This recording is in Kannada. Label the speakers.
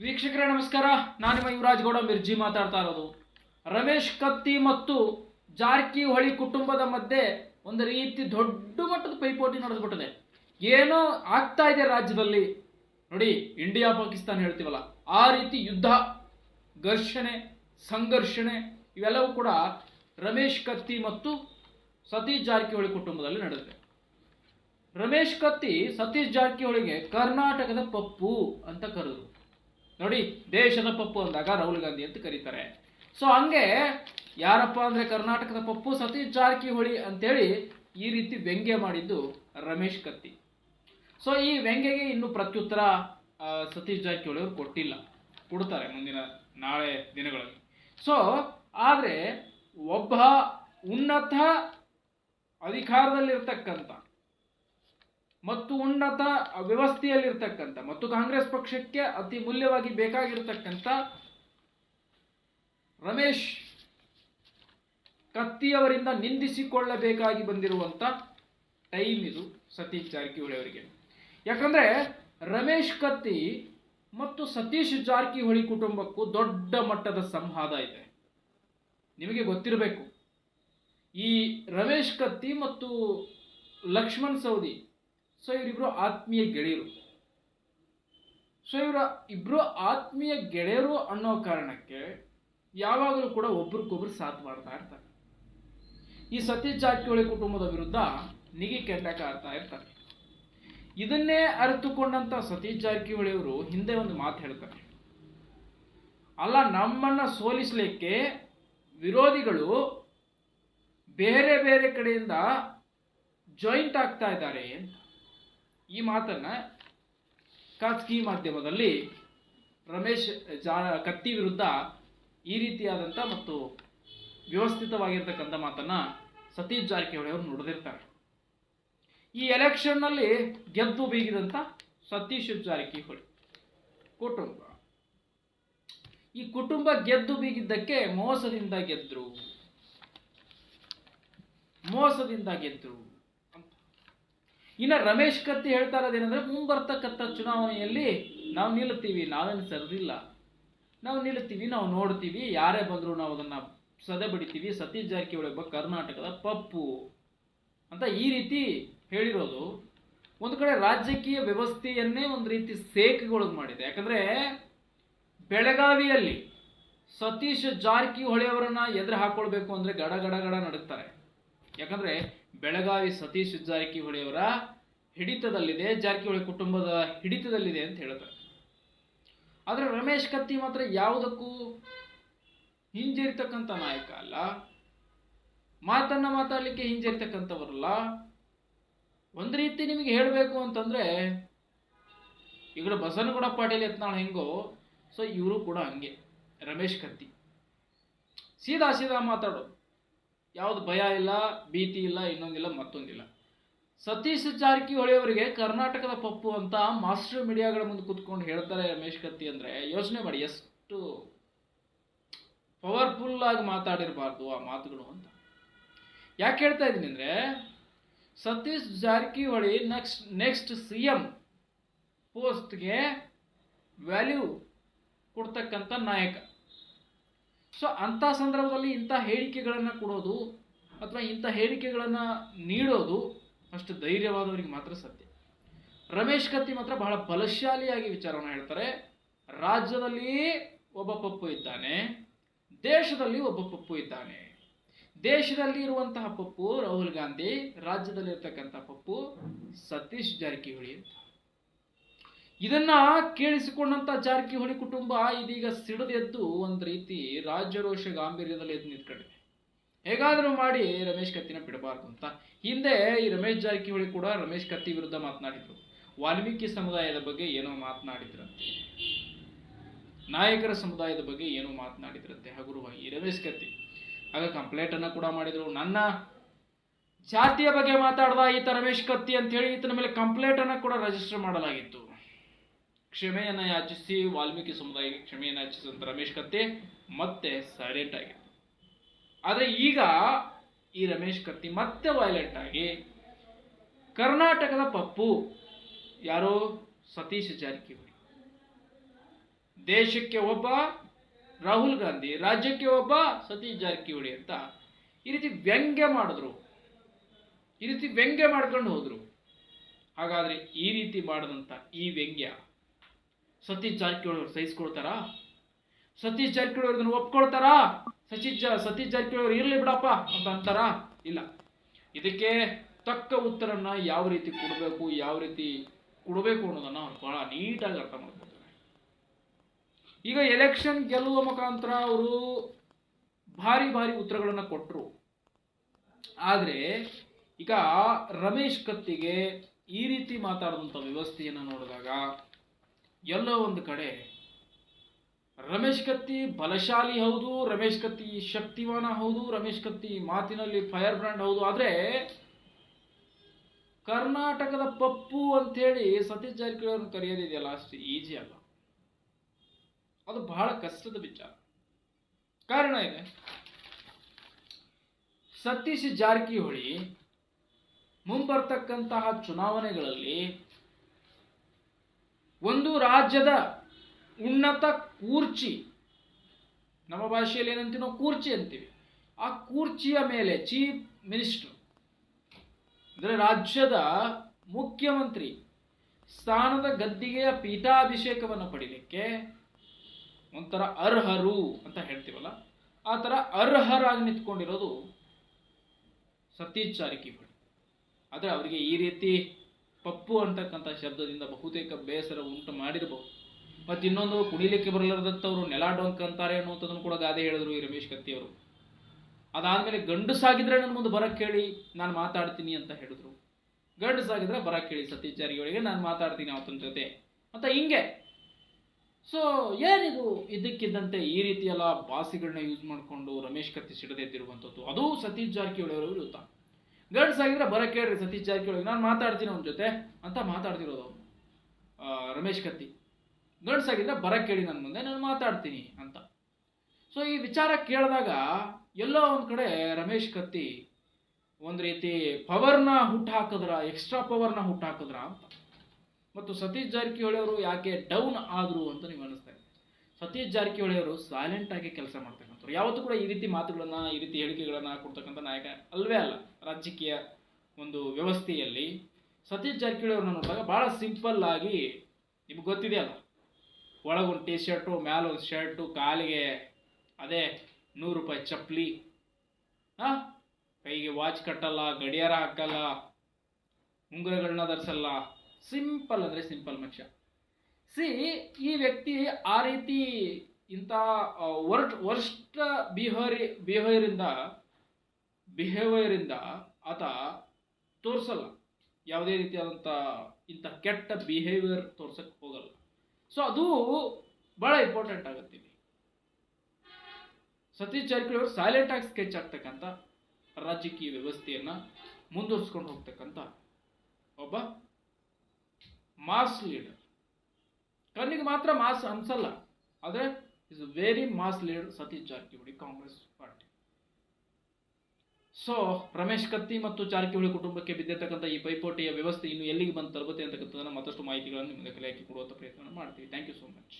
Speaker 1: ವೀಕ್ಷಕರೇ, ನಮಸ್ಕಾರ. ನಾನು ನಿಮ್ಮ ಯುವರಾಜ್ ಗೌಡ, ಮಿರ್ಜಿ ಮಾತಾಡ್ತಾ ಇರೋದು. ರಮೇಶ್ ಕತ್ತಿ ಮತ್ತು ಜಾರಕಿಹೊಳಿ ಕುಟುಂಬದ ಮಧ್ಯೆ ಒಂದು ರೀತಿ ದೊಡ್ಡ ಮಟ್ಟದ ಪೈಪೋಟಿ ನಡೆದ್ಬಿಟ್ಟಿದೆ. ಏನೋ ಆಗ್ತಾ ಇದೆ ರಾಜ್ಯದಲ್ಲಿ. ನೋಡಿ, ಇಂಡಿಯಾ, ಪಾಕಿಸ್ತಾನ ಹೇಳ್ತೀವಲ್ಲ, ಆ ರೀತಿ ಯುದ್ಧ, ಘರ್ಷಣೆ, ಸಂಘರ್ಷಣೆ, ಇವೆಲ್ಲವೂ ಕೂಡ ರಮೇಶ್ ಕತ್ತಿ ಮತ್ತು ಸತೀಶ್ ಜಾರಕಿಹೊಳಿ ಕುಟುಂಬದಲ್ಲಿ ನಡೆದಿದೆ. ರಮೇಶ್ ಕತ್ತಿ ಸತೀಶ್ ಜಾರಕಿಹೊಳಿಗೆ ಕರ್ನಾಟಕದ ಪಪ್ಪು ಅಂತ ಕರೆದ್ರು. ನೋಡಿ, ದೇಶದ ಪಪ್ಪು ಅಂದಾಗ ರಾಹುಲ್ ಗಾಂಧಿ ಅಂತ ಕರೀತಾರೆ. ಸೊ ಹಂಗೆ ಯಾರಪ್ಪ ಅಂದ್ರೆ ಕರ್ನಾಟಕದ ಪಪ್ಪು ಸತೀಶ್ ಜಾರಕಿಹೊಳಿ ಅಂತೇಳಿ ಈ ರೀತಿ ವ್ಯಂಗ್ಯ ಮಾಡಿದ್ದು ರಮೇಶ್ ಕತ್ತಿ. ಸೊ ಈ ವ್ಯಂಗ್ಯಗೆ ಇನ್ನು ಪ್ರತ್ಯುತ್ತರ ಸತೀಶ್ ಜಾರಕಿಹೊಳಿ ಅವರು ಕೊಟ್ಟಿಲ್ಲ. ಕೊಡ್ತಾರೆ ಮುಂದಿನ ನಾಳೆ ದಿನಗಳಲ್ಲಿ. ಸೊ ಆದರೆ ಒಬ್ಬ ಉನ್ನತ ಅಧಿಕಾರದಲ್ಲಿರ್ತಕ್ಕಂಥ ಮತ್ತು ಉನ್ನತ ವ್ಯವಸ್ಥೆಯಲ್ಲಿರ್ತಕ್ಕಂಥ ಮತ್ತು ಕಾಂಗ್ರೆಸ್ ಪಕ್ಷಕ್ಕೆ ಅತಿ ಮೂಲ್ಯವಾಗಿ ಬೇಕಾಗಿರ್ತಕ್ಕಂಥ ರಮೇಶ್ ಕತ್ತಿಯವರಿಂದ ನಿಂದಿಸಿಕೊಳ್ಳಬೇಕಾಗಿ ಬಂದಿರುವಂತ ಟೈಮ್ ಇದು ಸತೀಶ್ ಜಾರಕಿಹೊಳಿ ಅವರಿಗೆ. ಯಾಕಂದ್ರೆ ರಮೇಶ್ ಕತ್ತಿ ಮತ್ತು ಸತೀಶ್ ಜಾರಕಿಹೊಳಿ ಕುಟುಂಬಕ್ಕೂ ದೊಡ್ಡ ಮಟ್ಟದ ಸಂವಾದ ಇದೆ. ನಿಮಗೆ ಗೊತ್ತಿರಬೇಕು. ಈ ರಮೇಶ್ ಕತ್ತಿ ಮತ್ತು ಲಕ್ಷ್ಮಣ್ ಸೌದಿ ಸೊ ಇವರಿಬ್ರು ಆತ್ಮೀಯ ಗೆಳೆಯರು. ಸೊ ಇವರ ಇಬ್ರು ಆತ್ಮೀಯ ಗೆಳೆಯರು ಅನ್ನೋ ಕಾರಣಕ್ಕೆ ಯಾವಾಗಲೂ ಕೂಡ ಒಬ್ರಿಗೊಬ್ರು ಸಾಥ್ ಮಾಡ್ತಾ ಇರ್ತಾರೆ. ಈ ಸತೀಶ್ ಜಾರಕಿಹೊಳಿ ಕುಟುಂಬದ ವಿರುದ್ಧ ನಿಗಿ ಕೆಂಡಕ ಆಡ್ತಾ ಇರ್ತಾರೆ. ಇದನ್ನೇ ಅರಿತುಕೊಂಡಂತ ಸತೀಶ್ ಜಾರಕಿಹೊಳಿ ಅವರು ಹಿಂದೆ ಒಂದು ಮಾತು ಹೇಳ್ತಾರೆ. ಅಲ್ಲ, ನಮ್ಮನ್ನ ಸೋಲಿಸಲಿಕ್ಕೆ ವಿರೋಧಿಗಳು ಬೇರೆ ಬೇರೆ ಕಡೆಯಿಂದ ಜಾಯಿಂಟ್ ಆಗ್ತಾ ಇದ್ದಾರೆ ಅಂತ. ಈ ಮಾತನ್ನ ಖಾಸಗಿ ಮಾಧ್ಯಮದಲ್ಲಿ ರಮೇಶ್ ಜಾ ಕತ್ತಿ ವಿರುದ್ಧ ಈ ರೀತಿಯಾದಂಥ ಮತ್ತು ವ್ಯವಸ್ಥಿತವಾಗಿರ್ತಕ್ಕಂಥ ಮಾತನ್ನ ಸತೀಶ್ ಜಾರಕಿಹೊಳಿ ಅವರು ನೋಡದಿರ್ತಾರೆ. ಈ ಎಲೆಕ್ಷನ್ನಲ್ಲಿ ಗೆದ್ದು ಬೀಗಿದಂಥ ಸತೀಶ್ ಜಾರಕಿಹೊಳಿ ಕುಟುಂಬ. ಈ ಕುಟುಂಬ ಗೆದ್ದು ಬೀಗಿದ್ದಕ್ಕೆ ಮೋಸದಿಂದ ಗೆದ್ರು. ಮೋಸದಿಂದ ಗೆದ್ರು. ಇನ್ನ ರಮೇಶ್ ಕತ್ತಿ ಹೇಳ್ತಾ ಇರೋದೇನೆಂದರೆ ಮುಂಬರ್ತಕ್ಕಂಥ ಚುನಾವಣೆಯಲ್ಲಿ ನಾವು ನಿಲ್ಲುತ್ತೀವಿ, ನಾವೇನು ಸರಿದಿಲ್ಲ. ನಾವು ನಿಲ್ಲುತ್ತೀವಿ, ನಾವು ನೋಡ್ತೀವಿ, ಯಾರೇ ಬಂದ್ರು ನಾವು ಅದನ್ನ ಸದೆ ಬಡಿತೀವಿ, ಸತೀಶ್ ಜಾರಕಿಹೊಳಿ ಒಬ್ಬ ಕರ್ನಾಟಕದ ಪಪ್ಪು ಅಂತ ಈ ರೀತಿ ಹೇಳಿರೋದು. ಒಂದು ಕಡೆ ರಾಜಕೀಯ ವ್ಯವಸ್ಥೆಯನ್ನೇ ಒಂದು ರೀತಿ ಸೇಕ್ಗೊಳಗ್ ಮಾಡಿದೆ. ಯಾಕಂದ್ರೆ, ಬೆಳಗಾವಿಯಲ್ಲಿ ಸತೀಶ್ ಜಾರಕಿಹೊಳಿ ಅವರನ್ನ ಎದುರು ಹಾಕೊಳ್ಬೇಕು ಅಂದ್ರೆ ಗಡ ಗಡ ಗಡ ನಡುತ್ತಾರೆ ಯಾಕಂದ್ರೆ ಬೆಳಗಾವಿ ಸತೀಶ್ ಜಾರಕಿಹೊಳಿ ಅವರ ಹಿಡಿತದಲ್ಲಿದೆ. ಜಾರಕಿಹೊಳಿ ಕುಟುಂಬದ ಹಿಡಿತದಲ್ಲಿದೆ ಅಂತ ಹೇಳ್ತಾರೆ ಆದರೆ ರಮೇಶ್ ಕತ್ತಿ ಮಾತ್ರ ಯಾವುದಕ್ಕೂ ಹಿಂಜರಿತಕ್ಕಂಥ ನಾಯಕ ಅಲ್ಲ. ಮಾತನ್ನ ಮಾತಾಡ್ಲಿಕ್ಕೆ ಹಿಂಜರಿತಕ್ಕಂಥವರಲ್ಲ. ಒಂದು ರೀತಿ ನಿಮಗೆ ಹೇಳಬೇಕು ಅಂತಂದ್ರೆ ಈಗ ಕಡೆ ಪಾಟೀಲ್ ಎತ್ನಾಳ್ ಹೆಂಗೋ ಸೊ ಇವರು ಕೂಡ ಹಂಗೆ. ರಮೇಶ್ ಕತ್ತಿ. ಸೀದಾ ಸೀದಾ ಮಾತಾಡೋದು. ಯಾವ್ದು ಭಯ ಇಲ್ಲ, ಭೀತಿ ಇಲ್ಲ, ಇನ್ನೊಂದಿಲ್ಲ, ಮತ್ತೊಂದಿಲ್ಲ. ಸತೀಶ್ ಜಾರಕಿಹೊಳಿ ಅವರಿಗೆ ಕರ್ನಾಟಕದ ಪಪ್ಪು ಅಂತ ಮಾಸ್ಟರ್ ಮೀಡಿಯಾಗಳ ಮುಂದೆ ಕುತ್ಕೊಂಡು ಹೇಳ್ತಾರೆ ರಮೇಶ್ ಕತ್ತಿ ಅಂದರೆ, ಯೋಚನೆ ಮಾಡಿ, ಎಷ್ಟು ಪವರ್ಫುಲ್ ಆಗಿ ಮಾತಾಡಿರಬಾರ್ದು ಆ ಮಾತುಗಳು ಅಂತ. ಯಾಕೆ ಹೇಳ್ತಾ ಇದ್ದೀನಿ ಅಂದರೆ, Satish Jarkiholi next next C M ಪೋಸ್ಟ್ಗೆ ವ್ಯಾಲ್ಯೂ ಕೊಡ್ತಕ್ಕಂಥ ನಾಯಕ. ಸೊ ಅಂಥ ಸಂದರ್ಭದಲ್ಲಿ ಇಂಥ ಹೇಳಿಕೆಗಳನ್ನು ಕೊಡೋದು ಅಥವಾ ಇಂಥ ಹೇಳಿಕೆಗಳನ್ನು ನೀಡೋದು ಅಷ್ಟು ಧೈರ್ಯವಾದವರಿಗೆ ಮಾತ್ರ ಸತ್ಯ. ರಮೇಶ್ ಕತ್ತಿ ಮಾತ್ರ ಬಹಳ ಬಲಶಾಲಿಯಾಗಿ ವಿಚಾರವನ್ನು ಹೇಳ್ತಾರೆ. ರಾಜ್ಯದಲ್ಲಿ ಒಬ್ಬ ಪಪ್ಪು ಇದ್ದಾನೆ, ದೇಶದಲ್ಲಿ ಒಬ್ಬ ಪಪ್ಪು ಇದ್ದಾನೆ. ದೇಶದಲ್ಲಿ ಇರುವಂತಹ ಪಪ್ಪು ರಾಹುಲ್ ಗಾಂಧಿ ರಾಜ್ಯದಲ್ಲಿ ಇರ್ತಕ್ಕಂಥ ಪಪ್ಪು ಸತೀಶ್ ಜಾರಕಿಹೊಳಿ ಅಂತ. ಇದನ್ನ ಕೇಳಿಸಿಕೊಂಡಂತ ಜಾರಕಿಹೊಳಿ ಕುಟುಂಬ ಇದೀಗ ಸಿಡಿದೆದ್ದು ಒಂದು ರೀತಿ ರಾಜ್ಯರೋಷ ಗಾಂಭೀರ್ಯದಲ್ಲಿ ಎದ್ದು ನಿಂತ್ಕೊಂಡಿದೆ. ಹೇಗಾದರೂ ಮಾಡಿ ರಮೇಶ್ ಕತ್ತಿನ ಬಿಡಬಾರ್ದು ಅಂತ. ಹಿಂದೆ ಈ ರಮೇಶ್ ಜಾರಕಿಹೊಳಿ ಕೂಡ ರಮೇಶ್ ಕತ್ತಿ ವಿರುದ್ಧ ಮಾತನಾಡಿದ್ರು. ವಾಲ್ಮೀಕಿ ಸಮುದಾಯದ ಬಗ್ಗೆ ಏನೋ ಮಾತನಾಡಿದ್ರಂತೆ. ನಾಯಕರ ಸಮುದಾಯದ ಬಗ್ಗೆ ಏನೋ ಮಾತನಾಡಿದ್ರಂತೆ ಹಗುರವಾಗಿ. ರಮೇಶ್ ಕತ್ತಿ ಆಗ ಕಂಪ್ಲೇಂಟ್ ಅನ್ನ ಕೂಡ ಮಾಡಿದ್ರು. ನನ್ನ ಜಾತಿಯ ಬಗ್ಗೆ ಮಾತಾಡ್ದ ಈತ ರಮೇಶ್ ಕತ್ತಿ ಅಂತ ಹೇಳಿ ಈತನ ಮೇಲೆ ಕಂಪ್ಲೇಂಟ್ ಅನ್ನ ಕೂಡ ರಿಜಿಸ್ಟರ್ ಮಾಡಲಾಗಿತ್ತು. ಕ್ಷಮೆಯನ್ನ ಯಾಚಿಸಿ ವಾಲ್ಮೀಕಿ ಸಮುದಾಯಕ್ಕೆ ಕ್ಷಮೆಯನ್ನು ಯಾಚಿಸಿದಂಥ ರಮೇಶ್ ಕತ್ತಿ ಮತ್ತೆ ಸೈಲೆಂಟ್ ಆಗಿತ್ತು ಆದರೆ ಈಗ ಈ ರಮೇಶ್ ಕತ್ತಿ ಮತ್ತೆ ವೈಲೆಂಟ್ ಆಗಿ ಕರ್ನಾಟಕದ ಪಪ್ಪು ಯಾರೋ? ಸತೀಶ್ ಜಾರಕಿಹೊಳಿ. ದೇಶಕ್ಕೆ ಒಬ್ಬ ರಾಹುಲ್ ಗಾಂಧಿ, ರಾಜ್ಯಕ್ಕೆ ಒಬ್ಬ ಸತೀಶ್ ಜಾರಕಿಹೊಳಿ ಅಂತ ಈ ರೀತಿ ವ್ಯಂಗ್ಯ ಮಾಡಿದ್ರು. ಈ ರೀತಿ ವ್ಯಂಗ್ಯ ಮಾಡ್ಕೊಂಡು ಹೋದರು. ಹಾಗಾದರೆ ಈ ರೀತಿ ಮಾಡಿದಂಥ ಈ ವ್ಯಂಗ್ಯ ಸತೀಶ್ ಜಾರಕಿಹೊಳಿ ಅವ್ರು ಸಹಿಸ್ಕೊಳ್ತಾರಾ? ಸತೀಶ್ ಜಾರಕಿಹೊಳಿ ಅವ್ರನ್ನ ಒಪ್ಕೊಳ್ತಾರಾ? ಸತೀಶ್ ಜಾ, ಸತೀಶ್ ಜಾರಕಿಹೊಳಿ ಅವ್ರು ಇರ್ಲಿ ಬಿಡಪ್ಪ ಅಂತ ಅಂತಾರಾ? ಇಲ್ಲ. ಇದಕ್ಕೆ ತಕ್ಕ ಉತ್ತರನ ಯಾವ ರೀತಿ ಕೊಡಬೇಕು, ಯಾವ ರೀತಿ ಕೊಡಬೇಕು ಅನ್ನೋದನ್ನ ಅವ್ರು ಬಹಳ ನೀಟಾಗಿ ಅರ್ಥ ಮಾಡ್ಕೊತಾರೆ. ಈಗ ಎಲೆಕ್ಷನ್ ಗೆಲ್ಲುವ ಮುಖಾಂತರ ಅವರು ಭಾರಿ ಭಾರಿ ಉತ್ತರಗಳನ್ನು ಕೊಟ್ಟರು ಆದರೆ ಈಗ ರಮೇಶ್ ಕತ್ತಿಗೆ ಈ ರೀತಿ ಮಾತಾಡಿದಂಥ ವ್ಯವಸ್ಥೆಯನ್ನು ನೋಡಿದಾಗ ಎಲ್ಲೋ ಒಂದು ಕಡೆ ರಮೇಶ್ ಕತ್ತಿ ಬಲಶಾಲಿ ಹೌದು, ರಮೇಶ್ ಕತ್ತಿ ಶಕ್ತಿವಾನ ಹೌದು, ರಮೇಶ್ ಕತ್ತಿ ಮಾತಿನಲ್ಲಿ ಫೈರ್ ಬ್ರ್ಯಾಂಡ್ ಹೌದು. ಆದರೆ ಕರ್ನಾಟಕದ ಪಪ್ಪು ಅಂತೇಳಿ ಸತೀಶ್ ಜಾರಕಿಹೊಳಿ ಅವ್ರನ್ನ ಕರೆಯೋದಿದೆಯಲ್ಲ ಅಷ್ಟು ಈಜಿ ಅಲ್ಲ ಅದು ಬಹಳ ಕಷ್ಟದ ವಿಚಾರ. ಕಾರಣ ಇದೆ. ಸತೀಶ್ ಜಾರಕಿಹೊಳಿ ಮುಂಬರ್ತಕ್ಕಂತಹ ಚುನಾವಣೆಗಳಲ್ಲಿ ಒಂದು ರಾಜ್ಯದ ಉನ್ನತ ಕೂರ್ಚಿ, ನಮ್ಮ ಭಾಷೆಯಲ್ಲಿ ಏನಂತೀವಿ ನಾವು ಕೂರ್ಚಿ ಅಂತೀವಿ. ಆ ಕೂರ್ಚಿಯ ಮೇಲೆ ಚೀಫ್ ಮಿನಿಸ್ಟರ್, ಅಂದರೆ ರಾಜ್ಯದ ಮುಖ್ಯಮಂತ್ರಿ ಸ್ಥಾನದ ಗದ್ದಿಗೆಯ ಪೀಠಾಭಿಷೇಕವನ್ನು ಪಡೀಲಿಕ್ಕೆ ಒಂಥರ ಅರ್ಹರು ಅಂತ ಹೇಳ್ತೀವಲ್ಲ? ಆ ಥರ ಅರ್ಹರಾಗಿ ನಿಂತ್ಕೊಂಡಿರೋದು ಸತೀಶ್ ಜಾರಕಿಹೊಳಿ. ಆದರೆ ಅವರಿಗೆ ಈ ರೀತಿ ಪಪ್ಪು ಅಂತಕ್ಕಂಥ ಶಬ್ದದಿಂದ ಬಹುತೇಕ ಬೇಸರ ಉಂಟು ಮಾಡಿರಬಹುದು. ಮತ್ತು ಇನ್ನೊಂದು, ಕುಣಿಲಿಕ್ಕೆ ಬರಲಾರದಂಥವ್ರು ನೆಲ ಡೊಂಕ್ ಅಂತಾರೆ ಅನ್ನುವಂಥದ್ದನ್ನು ಕೂಡ ಗಾದೆ ಹೇಳಿದ್ರು ಈ ರಮೇಶ್ ಕತ್ತಿಯವರು ಅದಾದಮೇಲೆ ಗಂಡಸಾಗಿದ್ರೆ ನನ್ನ ಮುಂದೆ ಬರಕ್ಕೆ ಹೇಳಿ ನಾನು ಮಾತಾಡ್ತೀನಿ ಅಂತ ಹೇಳಿದ್ರು. ಗಂಡಸಾಗಿದ್ರೆ ಬರಕ್ಕೆ ಹೇಳಿ ಸತೀಶ್ ನಾನು ಮಾತಾಡ್ತೀನಿ ಅವತ್ತನ ಜೊತೆ. ಅಂತ ಹಿಂಗೆ. ಸೊ ಏನಿದು? ಇದಕ್ಕಿದ್ದಂತೆ ಈ ರೀತಿಯೆಲ್ಲ ಬಾಸಿಗಳನ್ನ ಯೂಸ್ ಮಾಡಿಕೊಂಡು ರಮೇಶ್ ಕತ್ತಿ ಸಿಡದೆದ್ದಿರುವಂಥದ್ದು ಅದು ಸತೀಶ್ ಜಾರಕಿಹೊಳಿ ಅವರ ವಿರುದ್ಧ. ಗರ್ಡ್ಸ್ ಆಗಿದ್ರೆ ಬರ ಕೇಳ್ರಿ ಸತೀಶ್ ಜಾರಕಿಹೊಳಿ. ನಾನು ಮಾತಾಡ್ತೀನಿ ಅವನ ಜೊತೆ ಅಂತ ಮಾತಾಡ್ತಿರೋದು. ರಮೇಶ್ ಕತ್ತಿ. ಗರ್ಡ್ಸ್ ಆಗಿದ್ರೆ ಬರ ಕೇಳಿ ನನ್ನ ಮುಂದೆ, ನಾನು ಮಾತಾಡ್ತೀನಿ ಅಂತ. ಸೊ ಈ ವಿಚಾರ ಕೇಳಿದಾಗ ಎಲ್ಲೋ ಒಂದು ಕಡೆ ರಮೇಶ್ ಕತ್ತಿ ಒಂದು ರೀತಿ ಪವರ್ನ ಹುಟ್ಟು ಹಾಕಿದ್ರ ಎಕ್ಸ್ಟ್ರಾ ಪವರ್ನ ಹುಟ್ಟು ಹಾಕಿದ್ರ ಅಂತ. ಮತ್ತು ಸತೀಶ್ ಜಾರಕಿಹೊಳಿ ಅವರು ಯಾಕೆ ಡೌನ್ ಆದರು ಅಂತ ನೀವು ಅನಿಸ್ತಾ ಇದೆ. ಸತೀಶ್ ಜಾರಕಿಹೊಳಿ ಅವರು ಸೈಲೆಂಟ್ ಆಗಿ ಕೆಲಸ ಮಾಡ್ತಕ್ಕಂಥವ್ರು. ಯಾವತ್ತೂ ಕೂಡ ಈ ರೀತಿ ಮಾತುಗಳನ್ನು, ಈ ರೀತಿ ಹೇಳಿಕೆಗಳನ್ನು ಕೊಡ್ತಕ್ಕಂಥ ನಾಯಕ ಅಲ್ವೇ ಅಲ್ಲ. ರಾಜಕೀಯ ಒಂದು ವ್ಯವಸ್ಥೆಯಲ್ಲಿ ಸತೀಶ್ ಜಾರಕಿಹೊಳಿ ಅವ್ರನ್ನ ನೋಡಿದಾಗ ಭಾಳ ಸಿಂಪಲ್ ಆಗಿ ನಿಮ್ಗೆ ಗೊತ್ತಿದೆಯಲ್ಲ ಒಳಗೊಂದು ಟಿ ಶರ್ಟು ಮ್ಯಾಲೊಂದು ಶರ್ಟು, ಕಾಲಿಗೆ ಅದೇ ನೂರು ರೂಪಾಯಿ ಚಪ್ಪಲಿ. ಹಾಂ ಕೈಗೆ ವಾಚ್ ಕಟ್ಟಲ್ಲ, ಗಡಿಯಾರ ಹಾಕಲ್ಲ, ಉಂಗುರಗಳನ್ನ ಧರಿಸಲ್ಲ. ಸಿಂಪಲ್ ಅಂದರೆ ಸಿಂಪಲ್ ಮನುಷ್ಯ. ಸಿ, ಈ ವ್ಯಕ್ತಿ ಆ ರೀತಿ ಇಂಥ ವರ್ಟ್ ವರ್ಷ ಬಿಹೇರಿ ಬಿಹೇವಿಯರಿಂದ ಬಿಹೇವಿಯರಿಂದ ಆತ ತೋರಿಸಲ್ಲ. ಯಾವುದೇ ರೀತಿಯಾದಂಥ ಇಂಥ ಕೆಟ್ಟ ಬಿಹೇವಿಯರ್ ತೋರ್ಸಕ್ಕೆ ಹೋಗಲ್ಲ. ಸೊ ಅದು ಭಾಳ ಇಂಪಾರ್ಟೆಂಟ್ ಆಗುತ್ತೆ ಇಲ್ಲಿ. ಸತೀಶ್ ಜಾರಕಿಹೊಳಿ ಅವರು ಸೈಲೆಂಟ್ ಆಗಿ ಸ್ಕೆಚ್ ಆಗ್ತಕ್ಕಂಥ ರಾಜಕೀಯ ವ್ಯವಸ್ಥೆಯನ್ನ ಮುಂದುವರಿಸ್ಕೊಂಡು ಹೋಗ್ತಕ್ಕಂಥ ಒಬ್ಬ ಮಾಸ್ ಲೀಡರ್ ಕಣ್ಣಿಗೆ ಮಾತ್ರ ಮಾಸ್ ಅನ್ಸಲ್ಲ. ಆದರೆ is very mass leader Satish Jarkiholi Congress party. So Ramesh Katti ಮತ್ತು ಜಾರಕಿಹೊಳಿ ಕುಟುಂಬಕ್ಕೆ ಬಿದ್ದಿರ್ತಕ್ಕಂಥ ಈ ಪೈಪೋಟಿಯ ವ್ಯವಸ್ಥೆ ಇನ್ನು ಎಲ್ಲಿಗೆ ಬಂದು ತಲುಪುತ್ತೆ ಅಂತಕ್ಕಂಥದ್ದನ್ನು ಮತ್ತಷ್ಟು ಮಾಹಿತಿಗಳನ್ನು ನಿಮಗೆ ಕಲೆ ಹಾಕಿ ಕೊಡುವಂಥ ಪ್ರಯತ್ನ ಮಾಡ್ತೀವಿ. Thank you so much